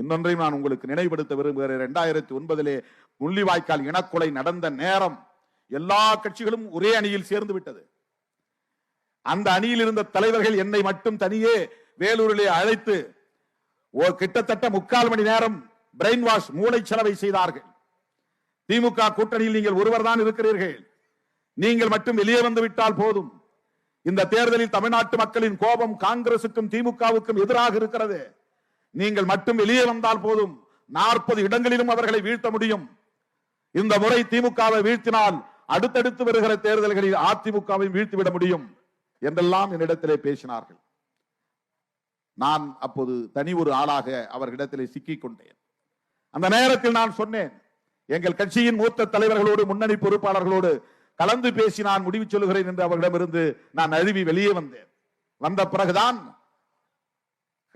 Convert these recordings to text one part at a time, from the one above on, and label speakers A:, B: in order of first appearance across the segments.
A: இன்னொன்றையும் நான் உங்களுக்கு நினைவுபடுத்த விரும்புகிறேன். இரண்டாயிரத்தி ஒன்பதிலே முள்ளிவாய்க்கால் இனக்கொலை நடந்த நேரம் எல்லா கட்சிகளும் ஒரே அணியில் சேர்ந்து விட்டது. அந்த அணியில் இருந்த தலைவர்கள் என்னை மட்டும் தனியே வேலூரிலே அழைத்து கிட்டத்தட்ட முக்கால் மணி நேரம் பிரெயின் வாஷ் மூளை செலவை செய்தார்கள். திமுக கூட்டணியில் நீங்கள் ஒருவர் தான் இருக்கிறீர்கள். நீங்கள் மட்டும் வெளியே வந்து விட்டால் போதும். இந்த தேர்தலில் தமிழ்நாட்டு மக்களின் கோபம் காங்கிரசுக்கும் திமுகவுக்கும் எதிராக இருக்கிறது. நீங்கள் மட்டும் வெளியே வந்தால் போதும். நாற்பது இடங்களிலும் அவர்களை வீழ்த்த முடியும். இந்த முறை திமுகவை வீழ்த்தினால் அடுத்தடுத்து வருகிற தேர்தல்களில் அதிமுகவை வீழ்த்திவிட முடியும் என்றெல்லாம் என்னிடத்திலே பேசினார்கள். நான் அப்போது தனி ஒரு ஆளாக அவர்களிடத்திலே சிக்கிக் கொண்டேன். அந்த நேரத்தில் நான் சொன்னேன் எங்கள் கட்சியின் மூத்த தலைவர்களோடு முன்னணி பொறுப்பாளர்களோடு கலந்து பேசி நான் முடிவு சொல்கிறேன் என்று அவர்களிடமிருந்து நான் அழுவி வெளியே வந்தேன். வந்த பிறகுதான்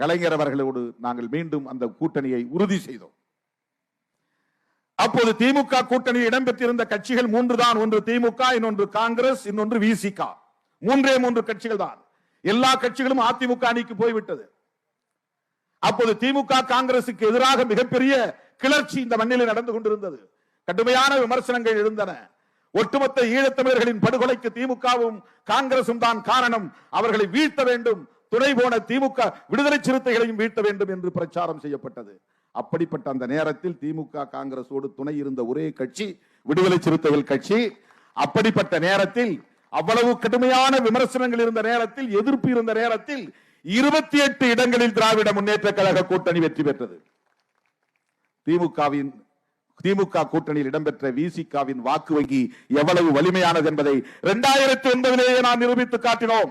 A: கலைஞர் அவர்களோடு நாங்கள் மீண்டும் அந்த கூட்டணியை உறுதி செய்தோம். அப்போது திமுக கூட்டணியில் இடம்பெற்றிருந்த கட்சிகள் மூன்று தான் ஒன்று திமுக இன்னொன்று காங்கிரஸ் இன்னொன்று விசிக. மூன்றே மூன்று கட்சிகள் தான். எல்லா கட்சிகளும் அதிமுக அணிக்கு போய்விட்டது. அப்போது திமுக காங்கிரசுக்கு எதிராக மிகப்பெரிய கிளர்ச்சி இந்த மண்ணில் நடந்து கொண்டிருந்தது. கடுமையான விமர்சனங்கள் எழுந்தன. ஒட்டுமொத்த ஈழத்தமிழர்களின் படுகொலைக்கு திமுகவும் காங்கிரசும் தான் காரணம். அவர்களை வீழ்த்த வேண்டும். துணை போன திமுக விடுதலை சிறுத்தைகளையும் வீழ்த்த வேண்டும் என்று பிரச்சாரம் செய்யப்பட்டது. அப்படிப்பட்ட அந்த நேரத்தில் திமுக காங்கிரசோடு துணை இருந்த ஒரே கட்சி விடுதலை சிறுத்தைகள் கட்சி. அப்படிப்பட்ட நேரத்தில் அவ்வளவு கடுமையான விமர்சனங்கள் இருந்த நேரத்தில் எதிர்ப்பு இருந்த நேரத்தில் இருபத்தி எட்டு இடங்களில் திராவிட முன்னேற்ற கழக கூட்டணி வெற்றி பெற்றது. திமுகவின் திமுக கூட்டணியில் இடம்பெற்ற விசிகாவின் வாக்கு வங்கி எவ்வளவு வலிமையானது என்பதை இரண்டாயிரத்தி ஒன்பதிலேயே நாம் நிரூபித்து காட்டினோம்.